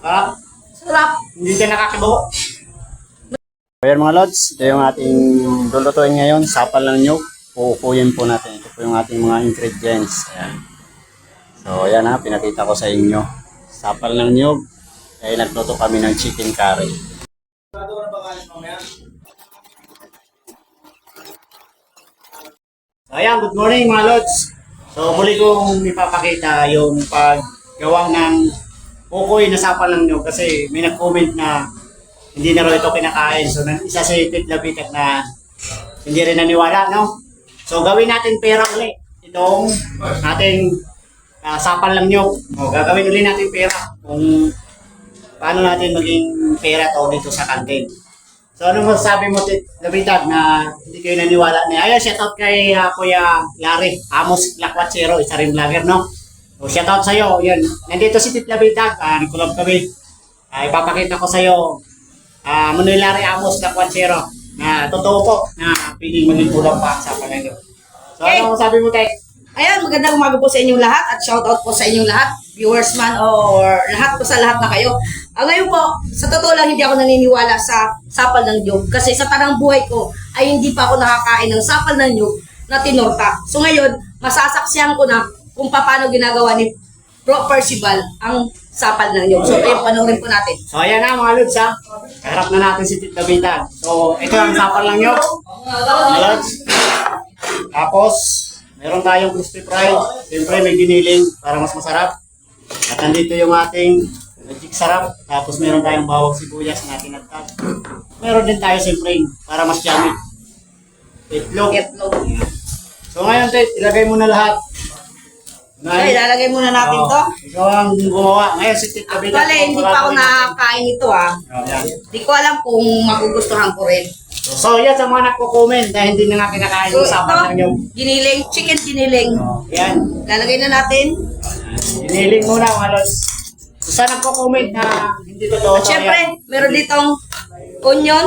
Sarap. Sarap. Hindi ka nakakibo. Ayan mga lods, ito yung ating lulutuin ngayon, sapal ng nyug. Puukuyin po natin. Ito po yung ating mga ingredients. Ayan. So ayan ha, pinakita ko sa inyo. Sapal ng nyug. Kaya nagluto kami ng chicken curry. Ayan, good morning mga lods. So, muli kong ipapakita yung paggawa ng ukoy na sapal ng nyog kasi may nag-comment na hindi na raw ito kinakain. So, isa sa itit labitak na hindi rin naniwala, no? So, gawin natin pera ulit. Itong ating ah, sapal ng nyog. O, gagawin ulit natin pera kung paano natin maging pera to dito sa kantin. So ano masasabi mo, Tit Labitag, na hindi kayo naniwala niya? Ayun, shoutout kay ah, Kuya Larry, Amos Lakwatsero, isa rin vlogger, no? So shoutout sa'yo, yun. Nandito si Tit Labitag, uh, nagkulab kami. Ah, ipapakita ko sa'yo, ah, Manuel Larry Amos Lakwatsero, na totoo po na piling maging kulang pa sa pangayon. So ano masasabi mo, Tek? Ayan, magandang umaga po sa inyong lahat at shoutout po sa inyong lahat, viewers man or lahat po sa lahat na kayo. Ah, ngayon po, sa totoo lang hindi ako naniniwala sa sapal ng nyug kasi sa tanang buhay ko ay hindi pa ako nakakain ng sapal ng nyug na tinorta. So ngayon, masasaksihan ko na kung paano ginagawa ni Bro Percival ang sapal ng nyug. So ayun, panoorin po natin. So ayan na mga Lods, ha? Kaharap na natin si Tit Labitag. So ito ang sapal lang nyo. Mga Lods. Tapos, meron tayong crispy fry. Siyempre, may giniling para mas masarap. At nandito yung ating magic sarap. Tapos, meron tayong bawang sibuyas na tinatag. Meron din tayo siyempre para mas yummy. Itlog. Itlog. So, ngayon, Tit, ilagay mo na lahat. So ilalagay muna natin to. Ikaw ang gumawa. Ngayon, si Tit Labitag. Actually, hindi pa ako nakakain ito ah. Oh, yan. Hindi ko alam kung magugustuhan ko rin. So, yan sa mga nagko-comment na hindi na nga kinakain So yung ito, yung... giniling, chicken giniling. Yan. Lalagay na natin. Iniling muna mga lods. So, sa nagko-comment na hindi totoo. At syempre, meron ditong onion,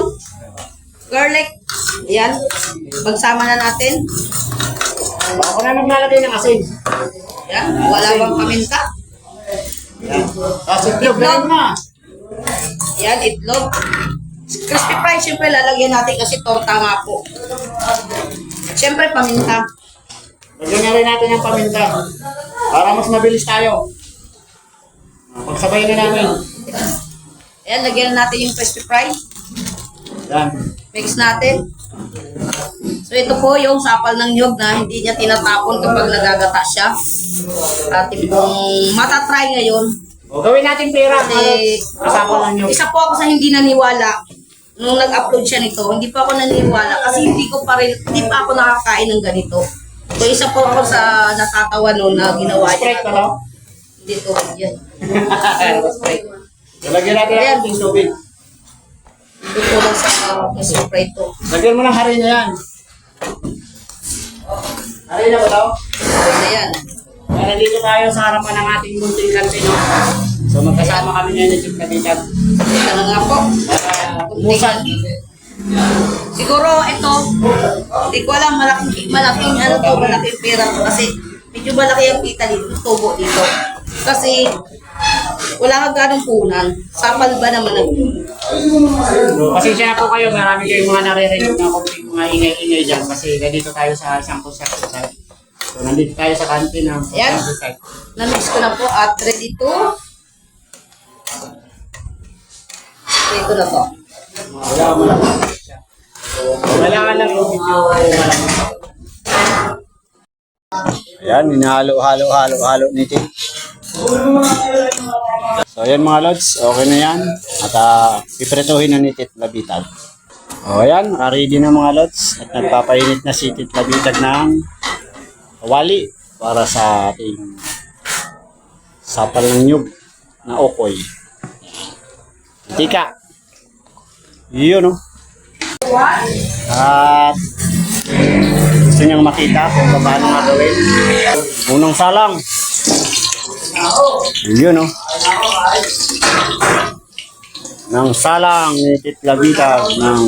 garlic. Ayan. Pagsama na natin. Ako na naglalagay ng asin. Ayan. Wala bang paminta. Yan. Tapos itlog na rin na. Ayan, itlog. Crispy fry, syempre lalagyan natin kasi torta nga po. At syempre, paminta. Lagyan na rin natin yung paminta. Para mas mabilis tayo. Pagsabay na namin. Ayan, lagyan na natin yung crispy fry. Yan. Mix natin. So ito po yung sapal ng nyog na hindi niya tinatapon kapag nagagata siya. At itong matatry ngayon. O, gawin natin pera. Kasi lods. Kasama lang yung... isa po ako sa hindi naniwala nung nag-upload siya nito. Hindi pa ako naniniwala kasi hindi ko pa rin, hindi pa ako nakakain ng ganito. So isa po ako sa natatawa noon na ginawa niya. Sprite na lang. Dito, yan. Sprite. Lalagyan natin ang tubig. Dito lang sa uh, Sprite to. Lagyan mo ng harina yan. Harina ba daw? Ayan. Kaya nandito tayo sa harapan ng ating munting kantino. So magkasama kami ngayon Kabitab. Ito na nga po. Umusan. Siguro ito, hindi ko alam, malaking, malaking ano to, malaking pera to kasi medyo malaki ang kita dito, tubo dito. Kasi wala kang ganong punan. Sapal ba naman ang pasensya na po kayo, marami kayong mga naririnig na konting mga ingay-ingay dyan kasi nandito tayo sa isang construction site. So, nandito tayo sa kantin ng Ayan. construction site. na-mix ko na po at ready to. Ito na to. Wala ka malaki. So, kailangan lang yung video malaki. Ayan, hinahalo, halo, halo, halo ni Tim. So ayan mga lods, okay na yan. At uh, pipretohin na ni Tit Labitag. O ayan, ready na mga lods. At nagpapainit na si Tit Labitag ng kawali para sa ating sapal ng nyug na okoy. Tika. Yun no. At gusto niyang makita kung paano nga gawin. Unang salang. Yun oh. Nang salang ni Titla Vita ng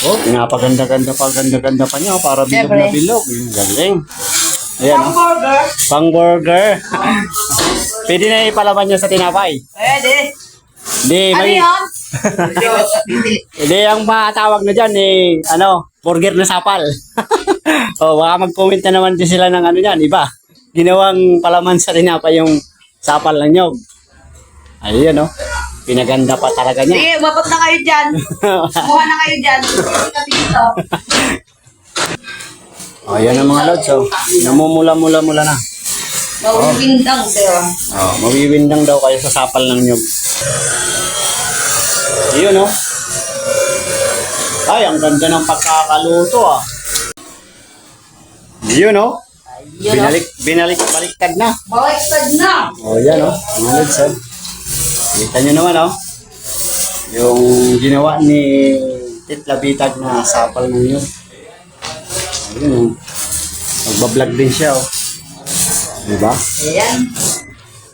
Oh, pinapaganda-ganda pa, ganda-ganda pa niya oh, para bilog na bilog. Galing. Ayan oh. burger. Pang burger. Pwede na ipalaman nyo sa tinapay. Pwede. Hindi, Ano may... yun? Hindi, ang matawag na dyan eh, ano, burger na sapal. o, baka mag-comment na naman din sila ng ano yan, iba. Ginawang palaman sa tinapay yung sapal ng nyog. Ayun, no? Pinaganda pa talaga niya. Sige, umabot na kayo dyan. Kumuha na kayo dyan. Kami dito. O, yan ang mga lods, oh. Namumula-mula-mula na. Mawibindang, pero. Oh, mawiwindang daw kayo sa sapal ng nyog. Yun, no? Ay, ang ganda ng pagkakaluto, ah. Yun, no? Yun, Binalik, binalik, baliktad na. Baliktad na. Oh, yan, oh. Mga lods, oh. Kita nyo naman, oh. Yung ginawa ni Titla Bitag na sapal ng nyog. Ayun, oh. Magbablog din siya, oh. Diba? Ayan.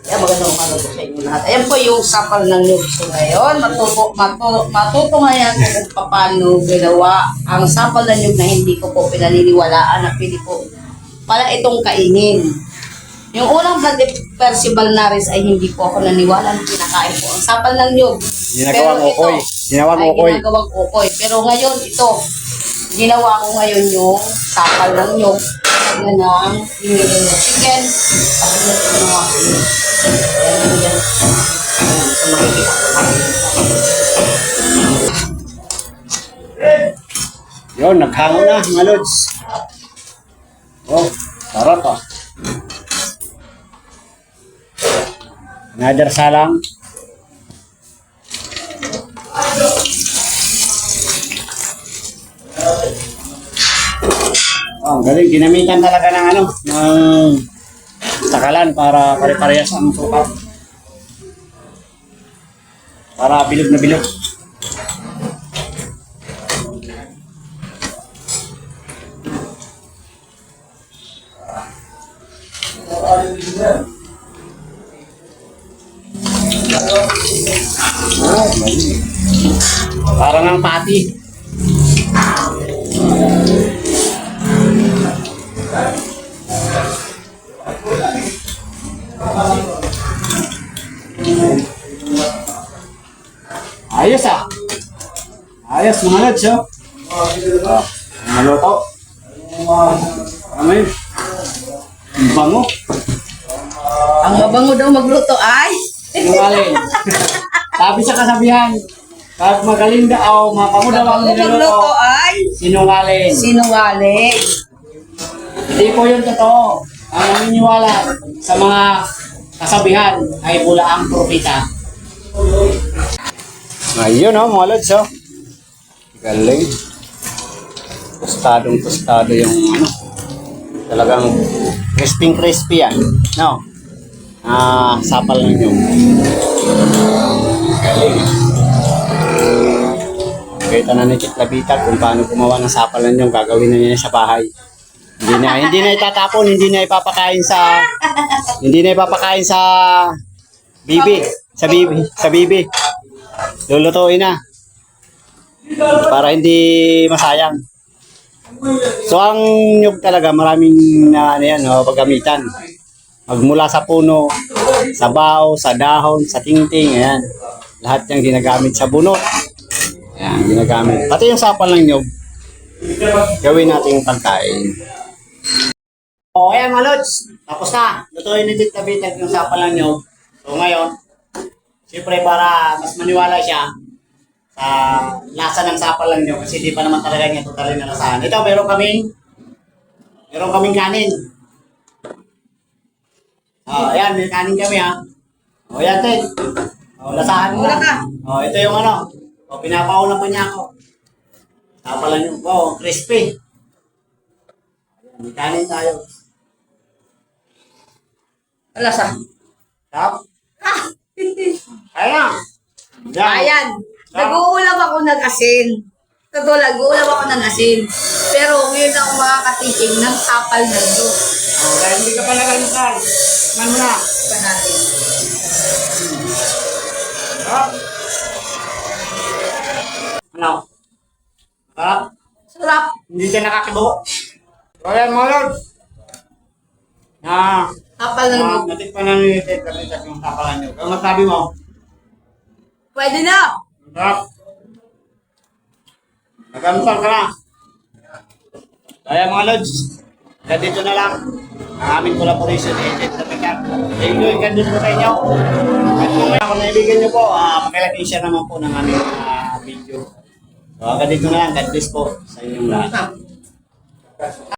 Ayan, magandang umaga po sa inyo lahat. Ayan po yung sapal ng Nubso ngayon. Matuto, matu, matutungayan ko kung paano ginawa ang sapal ng nyug na hindi ko po pinaniniwalaan na pwede po pala itong kainin. Yung unang blood percival naris ay hindi po ako naniwala na kinakain po ang sapal ng nyug. Ginagawang Pero ito ukoy. Ginawang ay ukoy. ginagawang ukoy. Pero ngayon, ito, ginawa ko ngayon yung sapal ng nyug. Lagyan ng hinihin ng chicken. Tapos na ito ng mga Ayan, yan. Ayan, so makikita ko. Yun, naghango na, mga lods. Another salang. Oh, ang galing. Ginamitan talaga ng ano, ng takalan para pare-parehas ang suka. Para bilog na bilog. Oh, Parang ang pati. Ayos ah. Ayos mga lods oh. Oh, maluto. Ang bango. Ang mabango daw magluto ay Sinungaling. Sabi sa kasabihan, kahit magaling daw, mapango daw ang niluluto. ay Sinungaling. sinungaling. Hindi po yun totoo. Ang naniniwala sa mga kasabihan ay pula ang propita. Ayun oh, mga lods oh. Galing. Tostadong tostado yung ano. Talagang crispy crispy yan. No? Ah, sapal lang yung. Galing. Kita na ni Chit Labita kung paano gumawa ng sapal lang yung gagawin na niya sa bahay. Hindi na, hindi na itatapon, hindi na ipapakain sa, hindi na ipapakain sa bibi, sa bibi, sa bibi. Lulutuin na. Para hindi masayang. So ang nyug talaga maraming na ano yan, oh, paggamitan. Magmula sa puno, sa bao, sa dahon, sa tingting, ayan. Lahat yung ginagamit sa bunot. Ayan, ginagamit. Pati yung sapal ng nyug, gawin nating pagkain. O, ayan mga lods. Tapos na. Lutuin ni Tita Bitag yung sapal ng nyug. So ngayon, siyempre para mas maniwala siya sa lasa ng sapal lang nyo kasi di pa naman talaga niya totally nalasahan. Ito, meron kaming meron kaming kanin. Oh, ayan, may kanin kami ha. O, yan, Ted. O, lasahan mo ka. O, ito yung ano. O, pinapauna pa niya ako. Sapal lang yung, oh, crispy. Ayan, may kanin tayo. Wala sa. Tap. Ayan. Yan. Ayan. Nag-uulam ako ng asin. Totoo nag-uulam ako ng asin. Pero ngayon ako makakatikim ng sapal ng. O, dahil hindi ka pa nagalitan. Man mo na. Pa natin. Sarap. Ano? Sarap. Sarap. Hindi siya nakakibo. Ayan mga lord. Na, Sapal ng Mga nyug. natikpan na ni Ted kasi yung sapalan nyo. Kaya masabi mo, Pwede na. Sarap. Nagampal ka na. Kaya mga lods, kaya dito na lang. Ang aming collaboration agent sa Pekar. Thank you, din po sa inyo. At kung may ako naibigan nyo po, uh, pakilagay share naman po ng aming ah, video. So, hanggang dito na lang. God bless po sa inyong lahat.